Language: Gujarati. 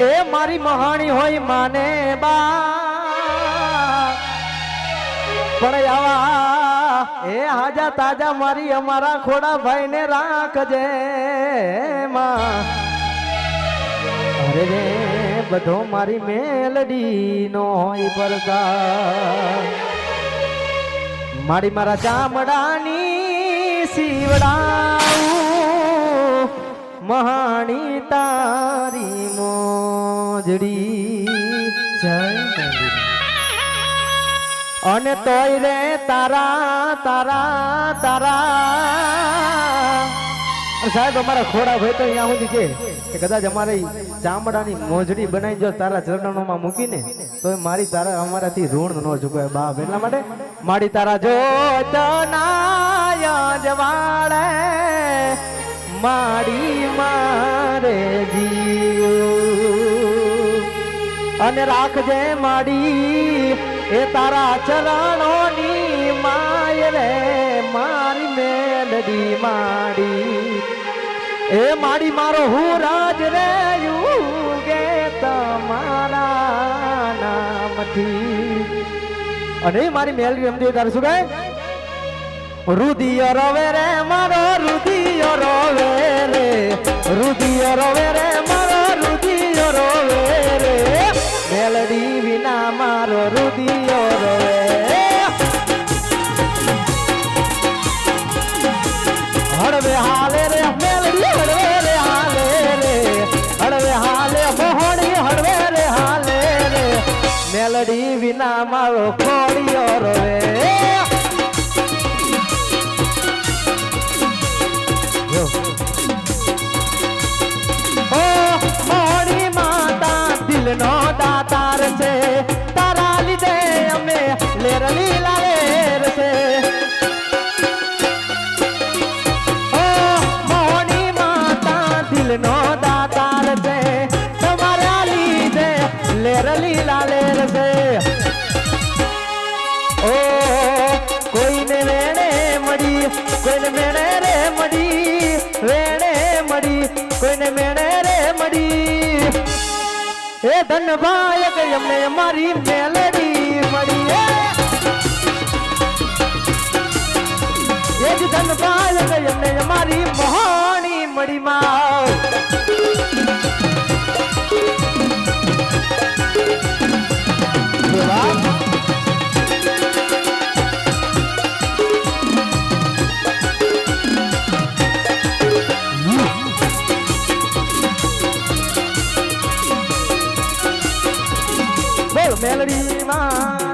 એ મારી મહાણી હોય માને બા. પણ આવા, એ હાજા તાજા મારી અમારા ખોડા ભાઈ ને રાખજે અરે રે, બધો મારી મેલડી નો હોય પરગા મારી મારા ચામડાની શિવડા મહાણી મોજડી જય અને તોય રે તારા તારા તારા. સાહેબ, અમારા ખોડા ભાઈ તો અહીંયા સુધી કે કે કદાચ અમારે ચામડાની મોજડી બનાવી જો તારા ચરણોમાં મૂકીને તો મારી તારા અમારાથી ઋણ ન ચૂકવાય બાપ. એટલા માટે મારી તારા જો જવાડે મારી મારે જીવ અને રાખજે માડી, એ તારા ચરણોની માય રે, મારી મેલડી માડી. એ માડી મારો હું રાજ રે, યુગે તમારા નામથી. અને મારી મેલડી એમ તારે શું કહે રુધિર રવે રે મારો રુદિયો મેલડી વિના મારો રુદિયો રવે. હળવે હાલે રે, મેલડી હળવે રે, હાલે રે. હળવે હાલે, મોહણી હળવે રે, હાલે રે. મેલડી વિના મારો ખોડિયો રોવે. કોઈને મેણે રે મળી? એ ધનભાઈ કે અમને અમારી મેલડી મળી. એ જ જ ધનભાઈ કે અમને અમારી મોહણી મળી માં. બોલ મેલડી માં